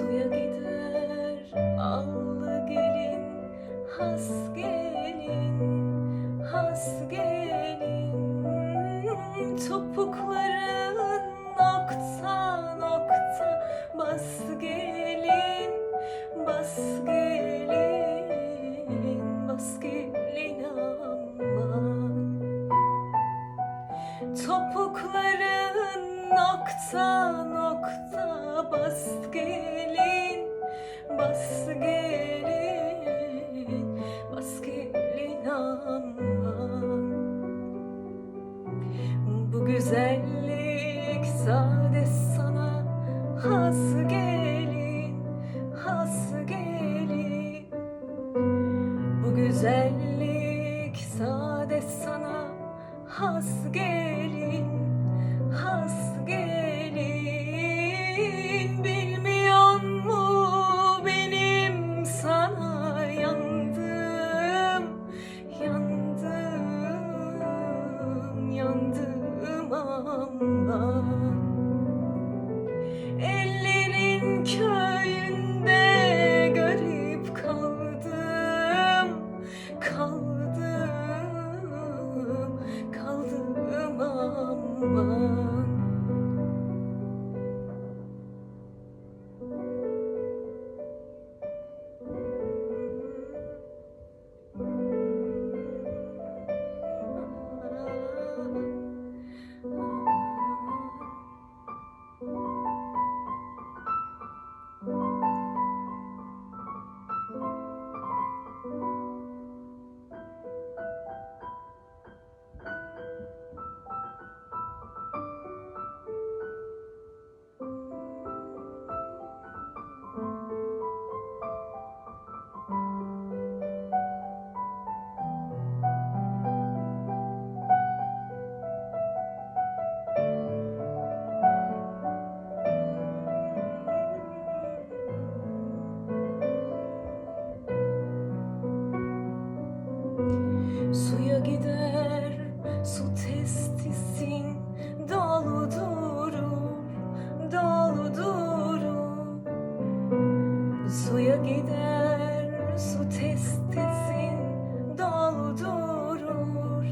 suya gider. Allı gelin has gelin has gelin. Topukları Bas gelin, bas gelin Bas gelin aman bu güzellik sade sana has gelin, has gelin. Bu güzellik sade sana has gelin, Sensisin dolu Suya gider su testisin dolu durur,